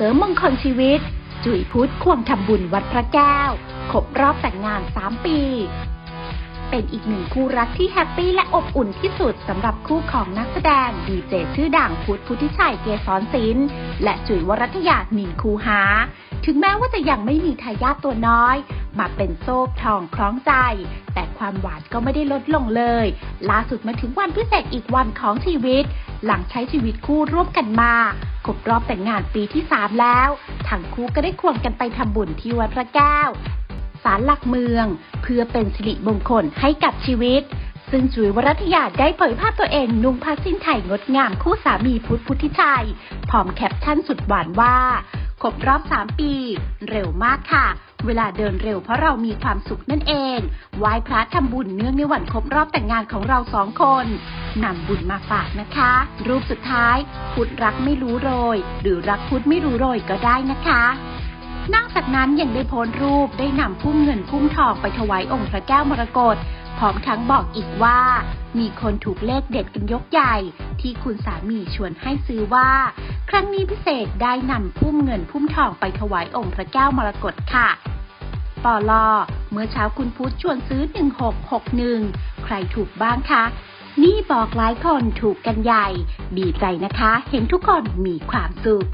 เสริมมงคลชีวิต จุ๋ยพุทธควงทำบุญวัดพระแก้วครบรอบแต่งงาน 3 ปี เป็นอีกหนึ่งคู่รักที่แฮปปี้และอบอุ่นที่สุดสำหรับคู่ของนักแสดงดีเจชื่อดังพุทธพุทธิชัยเกษรศิลป์และจุ๋ยวรัตยาหนินคูหา ถึงแม้ว่าจะยังไม่มีทายาทตัวน้อย มาเป็นโซ่ทองคล้องใจ แต่ความหวานก็ไม่ได้ลดลงเลย ล่าสุดมาถึงวันพิเศษอีกวันของชีวิต หลังใช้ชีวิตคู่ร่วมกันมา รบรอบแต่งงานปีที่ 3 แล้ว ทั้งคู่ก็ได้ควงกันไปทำบุญที่วัดพระแก้ว ศาลหลักเมือง เพื่อเป็นสิริมงคลให้กับชีวิต ซึ่งจุ๋ยวรัตยาได้เผยภาพตัวเองนุ่งผ้าสิ้นไทยงดงามคู่สามีพุทธพุทธิชัย พร้อมแคปชั่นสุดหวานว่า ครบรอบ 3 ปี เร็วมากค่ะ เวลาเดินเร็วเพราะเรามีความสุขนั่นเองไหว้พระทำบุญเนื่องในวันครบรอบแต่งงานของเราสองคนนำบุญมาฝากนะคะ รูปสุดท้าย พุทธรักไม่รู้โรย หรือรักพุทธไม่รู้โรยก็ได้นะคะนอกจากนั้นยังได้โพสต์รูปได้นำพุ่มเงินพุ่มทองไปถวายองค์พระแก้วมรกต พร้อมทั้งบอกอีกว่า มีคนถูกเลขเด็ดกันยกใหญ่ ที่คุณสามีชวนให้ซื้อว่า ครั้งนี้พิเศษได้นำพุ่มเงินพุ่มทองไปถวายองค์พระแก้วมรกตค่ะปอลอเมื่อเช้าคุณพุทธชวนซื้อ 1661 ใครถูกบ้างคะ นี่บอกหลายคนถูกกันใหญ่ ดีใจนะคะ เห็นทุกคนมีความสุข